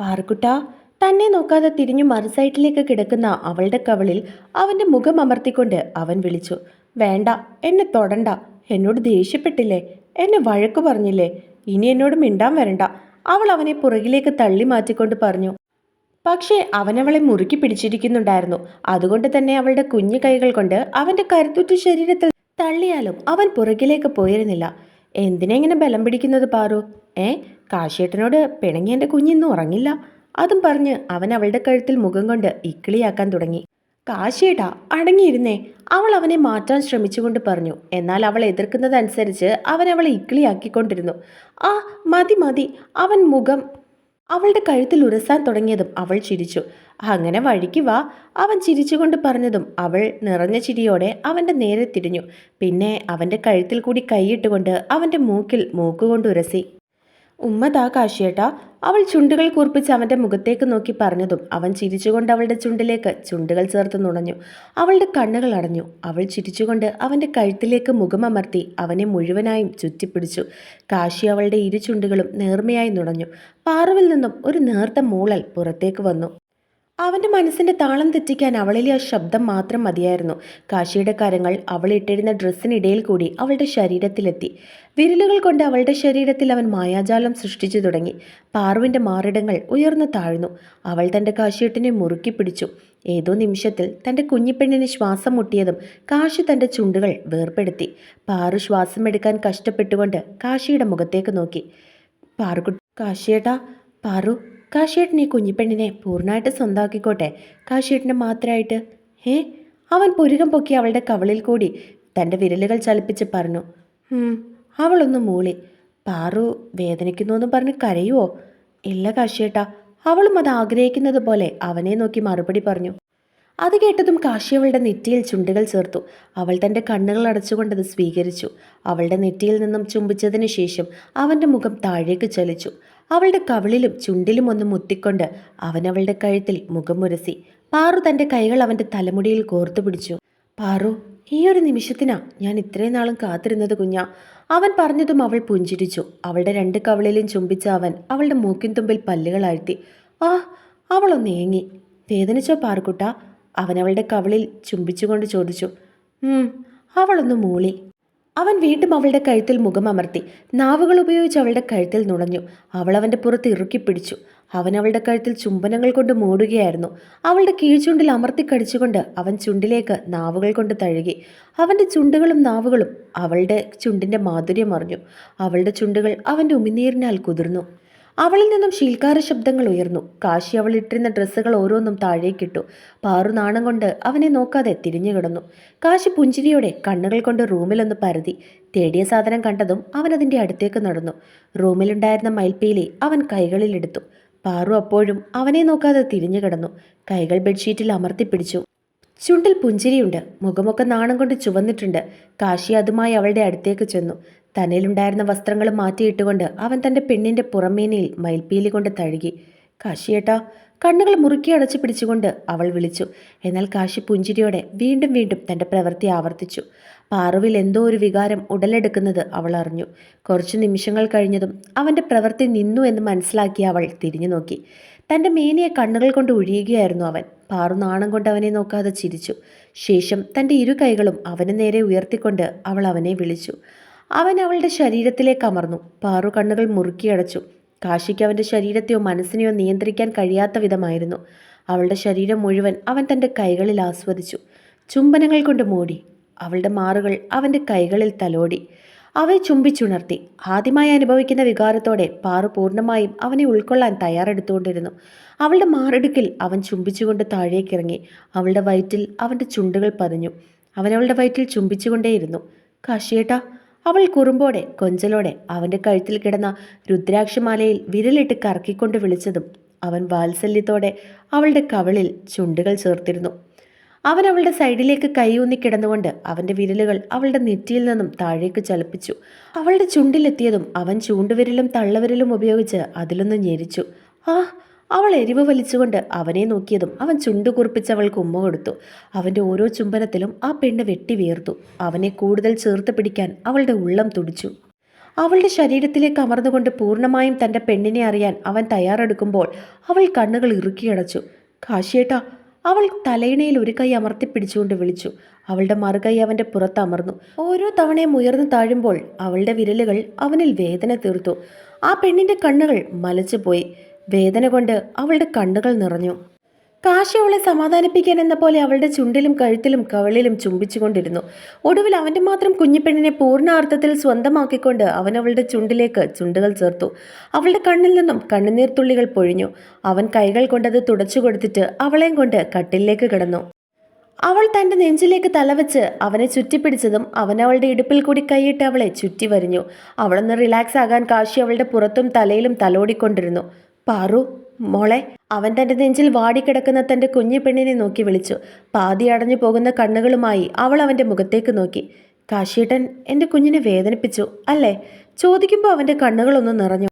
പാറുക്കുട്ടാ തന്നെ നോക്കാതെ തിരിഞ്ഞു മറുസൈഡിലേക്ക് കിടക്കുന്ന അവളുടെ കവളിൽ അവന്റെ മുഖം അമർത്തിക്കൊണ്ട് അവൻ വിളിച്ചു. വേണ്ട എന്നെ തൊടണ്ട. എന്നോട് ദേഷ്യപ്പെട്ടില്ലേ? എന്നെ വഴക്കു പറഞ്ഞില്ലേ? ഇനി എന്നോട് മിണ്ടാൻ വരണ്ട. അവൾ അവനെ പുറകിലേക്ക് തള്ളി മാറ്റിക്കൊണ്ട് പറഞ്ഞു. പക്ഷേ അവനവളെ മുറുക്കി പിടിച്ചിരിക്കുന്നുണ്ടായിരുന്നു. അതുകൊണ്ട് തന്നെ അവളുടെ കുഞ്ഞു കൈകൾ കൊണ്ട് അവന്റെ കരുത്തുറ്റ ശരീരത്തിൽ തള്ളിയാലും അവൻ പുറകിലേക്ക് പോയിരുന്നില്ല. എന്തിനെങ്ങനെ ബലം പിടിക്കുന്നത് പാറു? ഏ കാശേട്ടനോട് പിണങ്ങി എന്റെ കുഞ്ഞിന്നും ഉറങ്ങില്ല. അതും പറഞ്ഞ് അവൻ അവളുടെ കഴുത്തിൽ മുഖം കൊണ്ട് ഇക്കിളിയാക്കാൻ തുടങ്ങി. കാശേട്ടാ അടങ്ങിയിരുന്നേ. അവൾ അവനെ മാറ്റാൻ ശ്രമിച്ചുകൊണ്ട് പറഞ്ഞു. എന്നാൽ അവൾ എതിർക്കുന്നതനുസരിച്ച് അവൻ അവളെ ഇക്കിളിയാക്കിക്കൊണ്ടിരുന്നു. ആ മതി മതി. അവൻ മുഖം അവളുടെ കഴുത്തിൽ ഉരസാൻ തുടങ്ങിയതും അവൾ ചിരിച്ചു. അങ്ങനെ വഴിക്ക് വാ. അവൻ ചിരിച്ചുകൊണ്ട് പറഞ്ഞതും അവൾ നിറഞ്ഞ ചിരിയോടെ അവന്റെ നേരെ തിരിഞ്ഞു. പിന്നെ അവന്റെ കഴുത്തിൽ കൂടി കൈയിട്ടുകൊണ്ട് അവന്റെ മൂക്കിൽ മൂക്കുകൊണ്ട് ഉരസി. ഉമ്മതാ കാശിയേട്ടാ. അവൾ ചുണ്ടുകൾ കൂർപ്പിച്ച് അവന്റെ മുഖത്തേക്ക് നോക്കി പറഞ്ഞതും അവൻ ചിരിച്ചുകൊണ്ട് അവളുടെ ചുണ്ടിലേക്ക് ചുണ്ടുകൾ ചേർത്ത് നുണഞ്ഞു. അവളുടെ കണ്ണുകൾ അടഞ്ഞു. അവൾ ചിരിച്ചുകൊണ്ട് അവന്റെ കഴുത്തിലേക്ക് മുഖമമർത്തി അവനെ മുഴുവനായും ചുറ്റിപ്പിടിച്ചു. കാശി അവളുടെ ഇരു ചുണ്ടുകളും നേർമയായി നുണഞ്ഞു. പാറവിൽ നിന്നും ഒരു നേർത്ത മൂളൽ പുറത്തേക്ക് വന്നു. അവന്റെ മനസ്സിന്റെ താളം തെറ്റിക്കാൻ അവളിലെ ആ ശബ്ദം മാത്രം മതിയായിരുന്നു. കാശിയുടെ കരങ്ങൾ അവൾ ഇട്ടിരുന്ന ഡ്രസ്സിനിടയിൽ കൂടി അവളുടെ ശരീരത്തിലെത്തി. വിരലുകൾ കൊണ്ട് അവളുടെ ശരീരത്തിൽ അവൻ മായാജാലം സൃഷ്ടിച്ചു തുടങ്ങി. പാറുവിന്റെ മാറിടങ്ങൾ ഉയർന്നു താഴ്ന്നു. അവൾ തന്റെ കാശിയെട്ടിനെ മുറുക്കി പിടിച്ചു. ഏതോ നിമിഷത്തിൽ തന്റെ കുഞ്ഞിപ്പെണ്ണിന് ശ്വാസം മുട്ടിയതും കാശി തന്റെ ചുണ്ടുകൾ വേർപ്പെടുത്തി. പാറു ശ്വാസമെടുക്കാൻ കഷ്ടപ്പെട്ടുകൊണ്ട് കാശിയുടെ മുഖത്തേക്ക് നോക്കി. പാറുകുട്ടി കാശിയേട്ടാ പാറു കാശിയേട്ടൻ ഈ കുഞ്ഞിപ്പെണ്ണിനെ പൂർണമായിട്ട് സ്വന്തമാക്കിക്കോട്ടെ കാശിയേട്ടനെ മാത്രമായിട്ട് ഏ അവൻ പുരുകം പൊക്കി അവളുടെ കവളിൽ കൂടി തന്റെ വിരലുകൾ ചലിപ്പിച്ച് പറഞ്ഞു. അവളൊന്ന് മൂളി. പാറു വേദനിക്കുന്നു എന്ന് പറഞ്ഞ് കരയുവോ? ഇല്ല കാശിയേട്ടാ അവളും അത് ആഗ്രഹിക്കുന്നത് പോലെ അവനെ നോക്കി മറുപടി പറഞ്ഞു. അത് കേട്ടതും കാശി അവളുടെ നെറ്റിയിൽ ചുണ്ടുകൾ ചേർത്തു. അവൾ തന്റെ കണ്ണുകൾ അടച്ചുകൊണ്ടത് സ്വീകരിച്ചു. അവളുടെ നെറ്റിയിൽ നിന്നും ചുംബിച്ചതിന് ശേഷം അവന്റെ മുഖം താഴേക്ക് ചലിച്ചു. അവളുടെ കവിളിലും ചുണ്ടിലും ഒന്ന് മുത്തിക്കൊണ്ട് അവൻ അവളുടെ കഴുത്തിൽ മുഖം മുരസി. പാറു തന്റെ കൈകൾ അവന്റെ തലമുടിയിൽ കോർത്തു പിടിച്ചു. പാറു ഈ ഒരു നിമിഷത്തിനാ ഞാൻ ഇത്രയും നാളും കാത്തിരുന്നത് കുഞ്ഞാ. അവൻ പറഞ്ഞതും അവൾ പുഞ്ചിരിച്ചു. അവളുടെ രണ്ട് കവിളിലും ചുംബിച്ച അവൻ അവളുടെ മൂക്കിൻ തുമ്പിൽ പല്ലുകൾ ആഴ്ത്തി. ആ അവളൊന്ന് ഏങ്ങി. വേദനിച്ചോ പാറുക്കുട്ട? അവൻ അവളുടെ കവിളിൽ ചുംബിച്ചുകൊണ്ട് ചോദിച്ചു. അവളൊന്ന് മൂളി. അവൻ വീണ്ടും അവളുടെ കഴുത്തിൽ മുഖമമർത്തി നാവുകൾ ഉപയോഗിച്ച് അവളുടെ കഴുത്തിൽ നുണഞ്ഞു. അവൾ അവന്റെ പുറത്ത് ഇറുക്കി പിടിച്ചു. അവൻ അവളുടെ കഴുത്തിൽ ചുംബനങ്ങൾ കൊണ്ട് മൂടുകയായിരുന്നു. അവളുടെ കീഴ്ചുണ്ടിൽ അമർത്തി കടിച്ചുകൊണ്ട് അവൻ ചുണ്ടിലേക്ക് നാവുകൾ കൊണ്ട് തഴുകി. അവന്റെ ചുണ്ടുകളും നാവുകളും അവളുടെ ചുണ്ടിന്റെ മാധുര്യം അറിഞ്ഞു. അവളുടെ ചുണ്ടുകൾ അവന്റെ ഉമിനീരിനാൽ കുതിർന്നു. അവളിൽ നിന്നും ശീൽക്കാര ശബ്ദങ്ങൾ ഉയർന്നു. കാശി അവൾ ഇട്ടിരുന്ന ഡ്രസ്സുകൾ ഓരോന്നും താഴേക്കിട്ടു പാറു നാണം കൊണ്ട് അവനെ നോക്കാതെ തിരിഞ്ഞു കിടന്നു. കാശി പുഞ്ചിരിയോടെ കണ്ണുകൾ കൊണ്ട് റൂമിലൊന്ന് പരതി. തേടിയ സാധനം കണ്ടതും അവൻ അതിന്റെ അടുത്തേക്ക് നടന്നു. റൂമിലുണ്ടായിരുന്ന മയിൽപ്പീലി അവൻ കൈകളിലെടുത്തു. പാറു അപ്പോഴും അവനെ നോക്കാതെ തിരിഞ്ഞു കിടന്നു. കൈകൾ ബെഡ്ഷീറ്റിൽ അമർത്തിപ്പിടിച്ചു ചുണ്ടിൽ പുഞ്ചിരിയുണ്ട്. മുഖമൊക്കെ നാണം കൊണ്ട് ചുവന്നിട്ടുണ്ട്. കാശി അതുമായി അവളുടെ അടുത്തേക്ക് ചെന്നു. തന്നിലുണ്ടായിരുന്ന വസ്ത്രങ്ങൾ മാറ്റിയിട്ടുകൊണ്ട് അവൻ തന്റെ പെണ്ണിന്റെ പുറമേനയിൽ മയിൽപ്പീലി കൊണ്ട് തഴുകി. കാശിയേട്ടാ കണ്ണുകൾ മുറുക്കി അടച്ചു പിടിച്ചുകൊണ്ട് അവൾ വിളിച്ചു. എന്നാൽ കാശി പുഞ്ചിരിയോടെ വീണ്ടും വീണ്ടും തന്റെ പ്രവൃത്തി ആവർത്തിച്ചു. പാറുവിൽ എന്തോ ഒരു വികാരം ഉടലെടുക്കുന്നത് അവൾ അറിഞ്ഞു. കുറച്ച് നിമിഷങ്ങൾ കഴിഞ്ഞതും അവന്റെ പ്രവൃത്തി നിന്നു എന്ന് മനസ്സിലാക്കി അവൾ തിരിഞ്ഞു നോക്കി തന്റെ മേനിയെ കണ്ണുകൾ കൊണ്ട് ഒഴിയുകയായിരുന്നു അവൻ. പാറു നാണം കൊണ്ട് അവനെ നോക്കാതെ ചിരിച്ചു. ശേഷം തന്റെ ഇരു കൈകളും അവന് നേരെ ഉയർത്തിക്കൊണ്ട് അവൾ അവനെ വിളിച്ചു. അവൻ അവളുടെ ശരീരത്തിലേക്ക് അമർന്നു. പാറു കണ്ണുകൾ മുറുക്കിയടച്ചു. കാശിക്ക് അവന്റെ ശരീരത്തെയോ മനസ്സിനെയോ നിയന്ത്രിക്കാൻ കഴിയാത്ത വിധമായിരുന്നു. അവളുടെ ശരീരം മുഴുവൻ അവൻ തന്റെ കൈകളിൽ ആസ്വദിച്ചു. ചുംബനങ്ങൾ കൊണ്ട് മൂടി. അവളുടെ മാറുകൾ അവന്റെ കൈകളിൽ തലോടി. അവയെ ചുംബിച്ചുണർത്തി. ആദ്യമായി അനുഭവിക്കുന്ന വികാരത്തോടെ പാറു പൂർണമായും അവനെ ഉൾക്കൊള്ളാൻ തയ്യാറെടുത്തുകൊണ്ടിരുന്നു. അവളുടെ മാറിടുക്കിൽ അവൻ ചുംബിച്ചുകൊണ്ട് താഴേക്കിറങ്ങി. അവളുടെ വയറ്റിൽ അവന്റെ ചുണ്ടുകൾ പതിഞ്ഞു. അവൻ അവളുടെ വയറ്റിൽ ചുംബിച്ചുകൊണ്ടേയിരുന്നു. കാശിയേട്ടാ അവൾ കുറുമ്പോടെ കൊഞ്ചലോടെ അവന്റെ കഴുത്തിൽ കിടന്ന രുദ്രാക്ഷമാലയിൽ വിരലിട്ട് കറക്കിക്കൊണ്ട് വിളിച്ചതും അവൻ വാത്സല്യത്തോടെ അവളുടെ കവളിൽ ചുണ്ടുകൾ ചേർത്തിരുന്നു. അവൻ അവളുടെ സൈഡിലേക്ക് കൈയൂന്നി കിടന്നുകൊണ്ട് അവന്റെ വിരലുകൾ അവളുടെ നെറ്റിയിൽ നിന്നും താഴേക്ക് ചലിപ്പിച്ചു. അവളുടെ ചുണ്ടിലെത്തിയതും അവൻ ചൂണ്ടുവിരലും തള്ളവിരലും ഉപയോഗിച്ച് അതിലൊന്ന് ഞെരിച്ചു. ആ അവൾ എരിവ് വലിച്ചുകൊണ്ട് അവനെ നോക്കിയതും അവൻ ചുണ്ടു കുറിപ്പിച്ച് അവൾക്ക് ഉമ്മ കൊടുത്തു. അവന്റെ ഓരോ ചുംബനത്തിലും ആ പെണ്ണ് വെട്ടി വീർത്തു. അവനെ കൂടുതൽ ചേർത്ത് പിടിക്കാൻ അവളുടെ ഉള്ളം തുടിച്ചു. അവളുടെ ശരീരത്തിലേക്ക് അമർന്നുകൊണ്ട് പൂർണമായും തന്റെ പെണ്ണിനെ അറിയാൻ അവൻ തയ്യാറെടുക്കുമ്പോൾ അവൾ കണ്ണുകൾ ഇറുക്കിയടച്ചു കാശിയേട്ടാ അവൾ തലയിണയിൽ ഒരു കൈ അമർത്തി പിടിച്ചുകൊണ്ട് വിളിച്ചു. അവളുടെ മറുകൈ അവന്റെ പുറത്ത് അമർന്നു. ഓരോ തവണയും ഉയർന്നു താഴുമ്പോൾ അവളുടെ വിരലുകൾ അവനിൽ വേദന തീർത്തു. ആ പെണ്ണിന്റെ കണ്ണുകൾ മലച്ചുപോയി. വേദന കൊണ്ട് അവളുടെ കണ്ണുകൾ നിറഞ്ഞു. കാശി അവളെ സമാധാനിപ്പിക്കാൻ പോലെ അവളുടെ ചുണ്ടിലും കഴുത്തിലും കവളിലും ചുംബിച്ചുകൊണ്ടിരുന്നു. ഒടുവിൽ അവന്റെ മാത്രം കുഞ്ഞിപ്പെണ്ണിനെ പൂർണാർത്ഥത്തിൽ സ്വന്തമാക്കിക്കൊണ്ട് അവൻ അവളുടെ ചുണ്ടിലേക്ക് ചുണ്ടുകൾ ചേർത്തു. അവളുടെ കണ്ണിൽ നിന്നും കണ്ണുനീർ തുള്ളികൾ പൊഴിഞ്ഞു. അവൻ കൈകൾ കൊണ്ടത് തുടച്ചു കൊടുത്തിട്ട് അവളെയും കൊണ്ട് കട്ടിലേക്ക് കിടന്നു. അവൾ തന്റെ നെഞ്ചിലേക്ക് തലവെച്ച് അവനെ ചുറ്റിപ്പിടിച്ചതും അവൻ അവളുടെ ഇടുപ്പിൽ കൂടി കൈയിട്ട് അവളെ ചുറ്റി വരിഞ്ഞു. അവളൊന്ന് റിലാക്സ് ആകാൻ കാശി അവളുടെ പുറത്തും തലയിലും തലോടിക്കൊണ്ടിരുന്നു. പാറു മോളെ അവൻ തന്റെ നെഞ്ചിൽ വാടിക്കിടക്കുന്ന തന്റെ കുഞ്ഞു പെണ്ണിനെ നോക്കി വിളിച്ചു. പാതി അടഞ്ഞു പോകുന്ന കണ്ണുകളുമായി അവൾ അവന്റെ മുഖത്തേക്ക് നോക്കി. കാശിയേട്ടൻ എന്റെ കുഞ്ഞിനെ വേദനിപ്പിച്ചു അല്ലേ? ചോദിക്കുമ്പോൾ അവന്റെ കണ്ണുകളൊന്ന് നിറഞ്ഞു.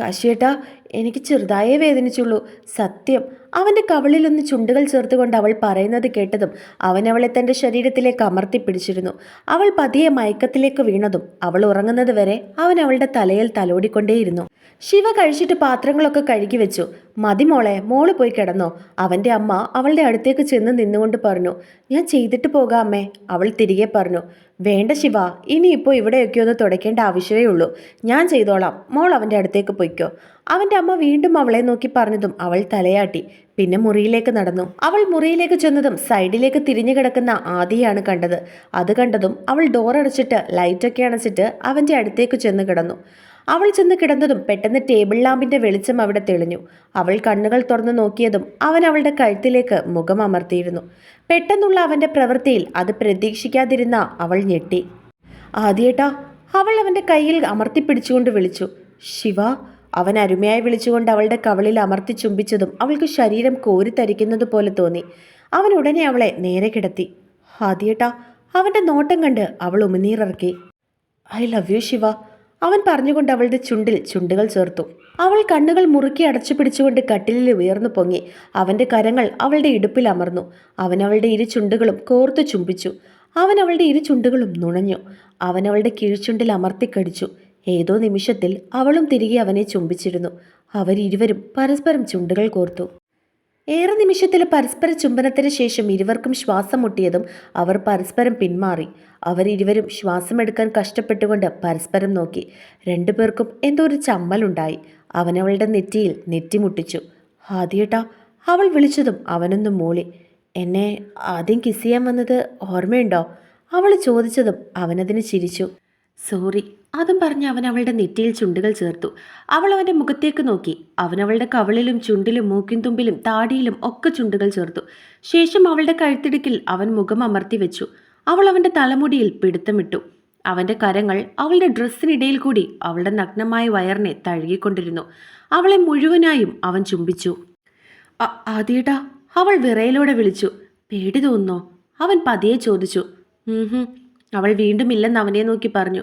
കാശിയേട്ടാ എനിക്ക് ചെറുതായേ വേദനിച്ചുള്ളൂ. സത്യം. അവന്റെ കവളിലൊന്ന് ചുണ്ടുകൾ ചേർത്തുകൊണ്ട് അവൾ പറയുന്നത് കേട്ടതും അവൻ അവളെ തന്റെ ശരീരത്തിലേക്ക് അമർത്തി പിടിച്ചിരുന്നു. അവൾ പതിയെ മയക്കത്തിലേക്ക് വീണതും അവൾ ഉറങ്ങുന്നത് വരെ അവൻ അവളുടെ തലയിൽ തലോടിക്കൊണ്ടേയിരുന്നു. ശിവ കഴിച്ചിട്ട് പാത്രങ്ങളൊക്കെ കഴുകി വെച്ചു. മതി മോളെ മോൾ പോയി കിടന്നോ. അവന്റെ അമ്മ അവളുടെ അടുത്തേക്ക് ചെന്ന് നിന്നുകൊണ്ട് പറഞ്ഞു ഞാൻ ചെയ്തിട്ട് പോകാം അമ്മേ അവൾ തിരികെ പറഞ്ഞു. വേണ്ട ശിവ ഇനിയിപ്പോൾ ഇവിടെയൊക്കെ ഒന്ന് തുടയ്ക്കേണ്ട ആവശ്യമേ ഉള്ളൂ. ഞാൻ ചെയ്തോളാം. മോൾ അവന്റെ അടുത്തേക്ക് പൊയ്ക്കോ. അവന്റെ അമ്മ വീണ്ടും അവളെ നോക്കി പറഞ്ഞതും അവൾ തലയാട്ടി. പിന്നെ മുറിയിലേക്ക് നടന്നു. അവൾ മുറിയിലേക്ക് ചെന്നതും സൈഡിലേക്ക് തിരിഞ്ഞു കിടക്കുന്ന ആദിയാണ് കണ്ടത്. അത് കണ്ടതും അവൾ ഡോറടച്ചിട്ട് ലൈറ്റൊക്കെ അണച്ചിട്ട് അവന്റെ അടുത്തേക്ക് ചെന്ന് കിടന്നു. അവൾ ചെന്ന് കിടന്നതും പെട്ടെന്ന് ടേബിൾ ലാമ്പിന്റെ വെളിച്ചം അവിടെ തെളിഞ്ഞു. അവൾ കണ്ണുകൾ തുറന്നു നോക്കിയതും അവൻ അവളുടെ കഴുത്തിലേക്ക് മുഖം അമർത്തിയിരുന്നു. പെട്ടെന്നുള്ള അവന്റെ പ്രവൃത്തിയിൽ അത് പ്രതീക്ഷിക്കാതിരുന്ന അവൾ ഞെട്ടി. ആദ്യേട്ടാ അവൾ അവന്റെ കയ്യിൽ അമർത്തിപ്പിടിച്ചുകൊണ്ട് വിളിച്ചു. ശിവ അവൻ അരുമയായി വിളിച്ചുകൊണ്ട് അവളുടെ കവളിൽ അമർത്തി ചുംബിച്ചതും അവൾക്ക് ശരീരം കോരിത്തരിക്കുന്നത് പോലെ തോന്നി. അവൻ ഉടനെ അവളെ നേരെ കിടത്തി. ആദ്യേട്ടാ അവന്റെ നോട്ടം കണ്ട് അവൾ ഉമിനീറിറക്കി ഐ ലവ് യു ശിവ അവൻ പറഞ്ഞുകൊണ്ട് അവളുടെ ചുണ്ടിൽ ചുണ്ടുകൾ ചേർത്തു. അവൾ കണ്ണുകൾ മുറുക്കി അടച്ചു പിടിച്ചുകൊണ്ട് കട്ടിലിൽ ഉയർന്നു പൊങ്ങി. അവന്റെ കരങ്ങൾ അവളുടെ ഇടുപ്പിൽ അമർന്നു. അവൻ അവളുടെ ഇരു ചുണ്ടുകളും കോർത്തു ചുംബിച്ചു. അവൻ അവളുടെ ഇരു ചുണ്ടുകളും നുണഞ്ഞു. അവൻ അവളുടെ കീഴ്ചുണ്ടിൽ അമർത്തിക്കടിച്ചു ഏതോ നിമിഷത്തിൽ അവളും തിരികെ അവനെ ചുംബിച്ചിരുന്നു. അവരിരുവരും പരസ്പരം ചുണ്ടുകൾ കോർത്തു. ഏറെ നിമിഷത്തിലെ പരസ്പര ചുംബനത്തിന് ശേഷം ഇരുവർക്കും ശ്വാസം മുട്ടിയതും അവർ പരസ്പരം പിന്മാറി. അവരിരുവരും ശ്വാസമെടുക്കാൻ കഷ്ടപ്പെട്ടുകൊണ്ട് പരസ്പരം നോക്കി. രണ്ടുപേർക്കും എന്തോ ഒരു ചമ്മലുണ്ടായി അവനവളുടെ നെറ്റിയിൽ നെറ്റിമുട്ടിച്ചു ആദ്യേട്ടാ അവൾ വിളിച്ചതും അവനൊന്ന് മൂളി. എന്നെ ആദ്യം കിസ് ചെയ്യാൻ വന്നത് ഓർമ്മയുണ്ടോ? അവൾ ചോദിച്ചതും അവനതിന് ചിരിച്ചു. സോറി. അതും പറഞ്ഞ് അവൻ അവളുടെ നെറ്റിയിൽ ചുണ്ടുകൾ ചേർത്തു. അവൾ അവന്റെ മുഖത്തേക്ക് നോക്കി. അവൻ അവളുടെ കവളിലും ചുണ്ടിലും മൂക്കിൻ തുമ്പിലും താടിയിലും ഒക്കെ ചുണ്ടുകൾ ചേർത്തു. ശേഷം അവളുടെ കഴുത്തിടുക്കിൽ അവൻ മുഖം അമർത്തി വെച്ചു. അവൾ അവന്റെ തലമുടിയിൽ പിടുത്തമിട്ടു. അവന്റെ കരങ്ങൾ അവളുടെ ഡ്രസ്സിനിടയിൽ കൂടി അവളുടെ നഗ്നമായ വയറിനെ തഴുകിക്കൊണ്ടിരുന്നു. അവളെ മുഴുവനായും അവൻ ചുംബിച്ചു. അതേടാ അവൾ വിറയിലൂടെ വിളിച്ചു. പേടി തോന്നുന്നോ? അവൻ പതിയെ ചോദിച്ചു. ഹും." അവൾ വീണ്ടും ഇല്ലെന്ന് അവനെ നോക്കി പറഞ്ഞു.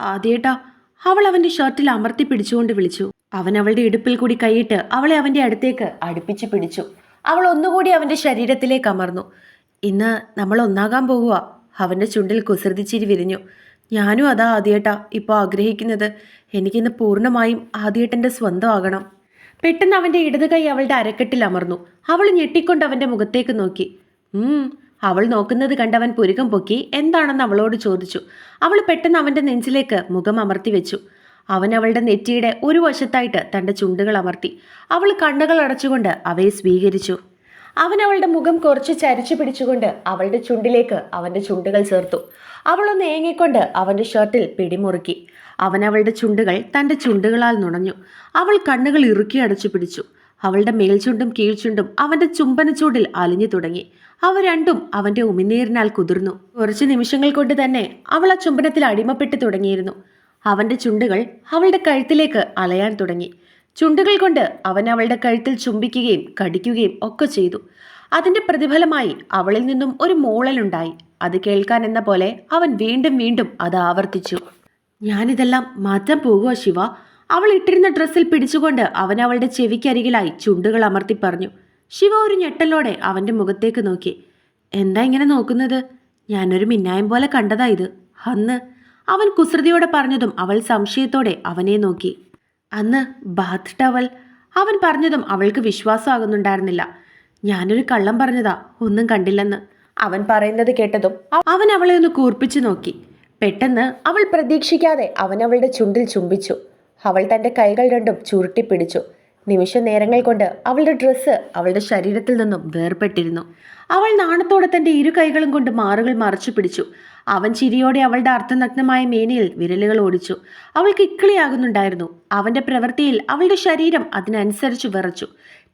ആദ്യേട്ടാ അവൾ അവന്റെ ഷർട്ടിൽ അമർത്തി പിടിച്ചുകൊണ്ട് വിളിച്ചു. അവൻ അവളുടെ ഇടുപ്പിൽ കൂടി കൈയിട്ട് അവളെ അവന്റെ അടുത്തേക്ക് അടുപ്പിച്ച് പിടിച്ചു. അവൾ ഒന്നുകൂടി അവന്റെ ശരീരത്തിലേക്ക് അമർന്നു. ഇന്ന് നമ്മൾ ഒന്നാകാൻ പോകുക അവന്റെ ചുണ്ടിൽ കുസൃതിച്ചിരി വിരിഞ്ഞു. ഞാനും അതാ ആദ്യേട്ടാ ഇപ്പോൾ ആഗ്രഹിക്കുന്നത്. എനിക്കിന്ന് പൂർണമായും ആദ്യേട്ടന്റെ സ്വന്തമാകണം. പെട്ടെന്ന് അവന്റെ ഇടത് കൈ അവളുടെ അരക്കെട്ടിൽ അമർന്നു. അവൾ ഞെട്ടിക്കൊണ്ട് അവന്റെ മുഖത്തേക്ക് നോക്കി. അവൾ നോക്കുന്നത് കണ്ടവൻ പുരുകം പൊക്കി എന്താണെന്ന് അവളോട് ചോദിച്ചു. അവൾ പെട്ടെന്ന് അവന്റെ നെഞ്ചിലേക്ക് മുഖം അമർത്തി വെച്ചു. അവൻ അവളുടെ നെറ്റിയുടെ ഒരു വശത്തായിട്ട് തന്റെ ചുണ്ടുകൾ അമർത്തി. അവൾ കണ്ണുകൾ അടച്ചുകൊണ്ട് അവയെ സ്വീകരിച്ചു. അവൻ അവളുടെ മുഖം കുറച്ച് ചരിച്ചു പിടിച്ചുകൊണ്ട് അവളുടെ ചുണ്ടിലേക്ക് അവന്റെ ചുണ്ടുകൾ ചേർത്തു. അവളൊന്ന് ഏങ്ങിക്കൊണ്ട് അവന്റെ ഷർട്ടിൽ പിടിമുറുക്കി. അവൻ അവളുടെ ചുണ്ടുകൾ തന്റെ ചുണ്ടുകളാൽ നുണഞ്ഞു. അവൾ കണ്ണുകൾ ഇറുക്കി അടച്ചു പിടിച്ചു. അവളുടെ മേൽചുണ്ടും കീഴ്ചുണ്ടും അവന്റെ ചുംബന ചൂടിൽ അലിഞ്ഞു തുടങ്ങി. അവ രണ്ടും അവന്റെ ഉമിനീരിനാൽ കുതിർന്നു. കുറച്ച് നിമിഷങ്ങൾ കൊണ്ട് തന്നെ അവൾ ആ ചുംബനത്തിൽ അടിമപ്പെട്ടു തുടങ്ങിയിരുന്നു. അവന്റെ ചുണ്ടുകൾ അവളുടെ കഴുത്തിലേക്ക് അലയാൻ തുടങ്ങി. ചുണ്ടുകൾ കൊണ്ട് അവൻ അവളുടെ കഴുത്തിൽ ചുംബിക്കുകയും കടിക്കുകയും ഒക്കെ ചെയ്തു. അതിന്റെ പ്രതിഫലമായി അവളിൽ നിന്നും ഒരു മൂളലുണ്ടായി. അത് കേൾക്കാൻ എന്ന പോലെ അവൻ വീണ്ടും വീണ്ടും അത് ആവർത്തിച്ചു. ഞാനിതെല്ലാം മാറ്റാൻ പോകുക ശിവ? അവൾ ഇട്ടിരുന്ന ഡ്രസ്സിൽ പിടിച്ചുകൊണ്ട് അവൻ അവളുടെ ചെവിക്കരികിലായി ചുണ്ടുകൾ അമർത്തി പറഞ്ഞു. ശിവ ഒരു ഞെട്ടലോടെ അവന്റെ മുഖത്തേക്ക് നോക്കി. എന്താ ഇങ്ങനെ നോക്കുന്നത്? ഞാനൊരു മിന്നായം പോലെ കണ്ടതാ ഇത്. അന്ന് അവൻ കുസൃതിയോടെ പറഞ്ഞതും അവൾ സംശയത്തോടെ അവനെ നോക്കി. അന്ന് ബാത്ത് ടവൽ അവൻ പറഞ്ഞതും അവൾക്ക് വിശ്വാസമാകുന്നുണ്ടായിരുന്നില്ല. ഞാനൊരു കള്ളം പറഞ്ഞതാ ഒന്നും കണ്ടില്ലെന്ന്. അവൻ പറയുന്നത് കേട്ടതും അവൻ അവളെ ഒന്ന് കൂർപ്പിച്ചു നോക്കി. പെട്ടെന്ന് അവൾ പ്രതീക്ഷിക്കാതെ അവൻ അവളുടെ ചുണ്ടിൽ ചുംബിച്ചു. അവൾ തന്റെ കൈകൾ രണ്ടും ചുരുട്ടിപ്പിടിച്ചു നിമിഷ നേരങ്ങൾ കൊണ്ട് അവളുടെ ഡ്രസ്സ് അവളുടെ ശരീരത്തിൽ നിന്നും വേർപെട്ടിരുന്നു. അവൾ നാണത്തോടെ തന്റെ ഇരു കൈകളും കൊണ്ട് മാറുകൾ മറച്ചു പിടിച്ചു. അവൻ ചിരിയോടെ അവളുടെ അർത്ഥനഗ്നമായ മേനയിൽ വിരലുകൾ ഓടിച്ചു. അവൾക്ക് ഇക്കിളിയാകുന്നുണ്ടായിരുന്നു. അവന്റെ പ്രവൃത്തിയിൽ അവളുടെ ശരീരം അതിനനുസരിച്ച് വിറച്ചു.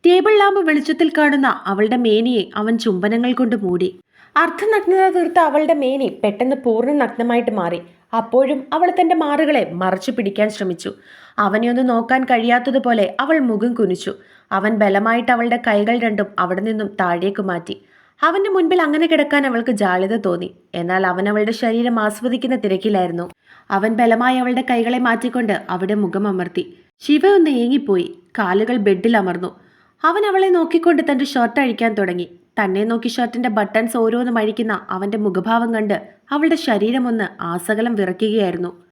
ടേബിൾ ലാമ്പ് വെളിച്ചത്തിൽ കാണുന്ന അവളുടെ മേനിയെ അവൻ ചുംബനങ്ങൾ കൊണ്ട് മൂടി. അർദ്ധനഗ്നത തീർത്ത അവളുടെ മേനി പെട്ടെന്ന് പൂർണ നഗ്നമായിട്ട് മാറി. അപ്പോഴും അവൾ തന്റെ മാറുകളെ മറച്ചു പിടിക്കാൻ ശ്രമിച്ചു. ഒന്ന് നോക്കാൻ കഴിയാത്തതുപോലെ അവൾ മുഖം കുനിച്ചു. അവൻ ബലമായിട്ട് അവളുടെ കൈകൾ രണ്ടും അവിടെ നിന്നും താഴേക്ക് മാറ്റി. അവന്റെ മുൻപിൽ അങ്ങനെ കിടക്കാൻ അവൾക്ക് ജാളിത തോന്നി. എന്നാൽ അവൻ അവളുടെ ശരീരം ആസ്വദിക്കുന്ന തിരക്കിലായിരുന്നു. അവൻ ബലമായി അവളുടെ കൈകളെ മാറ്റിക്കൊണ്ട് അവിടെ മുഖം അമർത്തി. ശിവ ഒന്ന് ഏങ്ങിപ്പോയി. കാലുകൾ ബെഡിൽ അമർന്നു. അവൻ അവളെ നോക്കിക്കൊണ്ട് തന്റെ ഷർട്ട് അഴിക്കാൻ തുടങ്ങി. തന്നെ നോക്കി ഷർട്ടിന്റെ ബട്ടൺസ് ഓരോന്നും അഴിക്കുന്ന അവന്റെ മുഖഭാവം കണ്ട് അവളുടെ ശരീരമൊന്ന് ആസകലം വിറയ്ക്കുകയായിരുന്നു.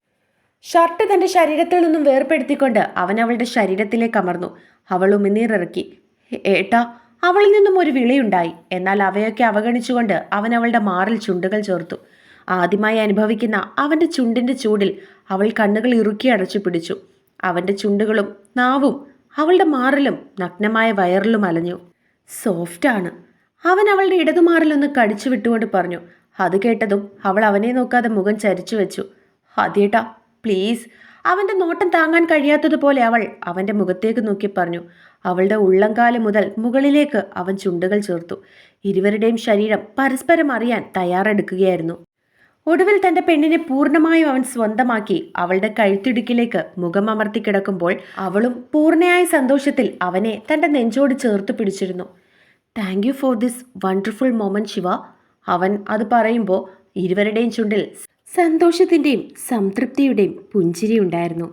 ഷർട്ട് തന്റെ ശരീരത്തിൽ നിന്നും വേർപ്പെടുത്തിക്കൊണ്ട് അവൻ അവളുടെ ശരീരത്തിലേക്ക് അമർന്നു. അവൾ ഉമിനീറിറക്കി "ഏ- ഏട്ടാ അവളിൽ നിന്നും ഒരു വിളിയുണ്ടായി. എന്നാൽ അവയൊക്കെ അവഗണിച്ചുകൊണ്ട് അവൻ അവളുടെ മാറിൽ ചുണ്ടുകൾ ചേർത്തു. ആദ്യമായി അനുഭവിക്കുന്ന അവന്റെ ചുണ്ടിന്റെ ചൂടിൽ അവൾ കണ്ണുകൾ ഇറുക്കി അടച്ചു പിടിച്ചു. അവന്റെ ചുണ്ടുകളും നാവും അവളുടെ മാറിലും നഗ്നമായ വയറിലും അലഞ്ഞു. സോഫ്റ്റാണ്. അവൻ അവളുടെ ഇടതുമാറിലൊന്ന് കടിച്ചു വിട്ടുകൊണ്ട് പറഞ്ഞു അത് കേട്ടതും അവൾ അവനെ നോക്കാതെ മുഖം ചരിച്ചു വെച്ചു. അതേട്ടാ പ്ലീസ് അവന്റെ നോട്ടം താങ്ങാൻ കഴിയാത്തതുപോലെ അവൾ അവന്റെ മുഖത്തേക്ക് നോക്കി പറഞ്ഞു. അവളുടെ ഉള്ളംകാൽ മുതൽ മുകളിലേക്ക് അവൻ ചുണ്ടുകൾ ചേർത്തു. ഇരുവരുടെയും ശരീരം പരസ്പരം അറിയാൻ തയ്യാറെടുക്കുകയായിരുന്നു. ഒടുവിൽ തന്റെ പെണ്ണിനെ പൂർണമായും അവൻ സ്വന്തമാക്കി അവളുടെ കഴുത്തിടുക്കിലേക്ക് മുഖം അമർത്തി കിടക്കുമ്പോൾ അവളും പൂർണയായ സന്തോഷത്തിൽ അവനെ തന്റെ നെഞ്ചോട് ചേർത്ത് പിടിച്ചിരുന്നു. Thank you for this wonderful moment Shiva. അവൻ അത് പറയുമ്പോൾ ഇരുവരുടെയും ചുണ്ടിൽ സന്തോഷത്തിന്റെയും സംതൃപ്തിയുടെയും പുഞ്ചിരി ഉണ്ടായിരുന്നു.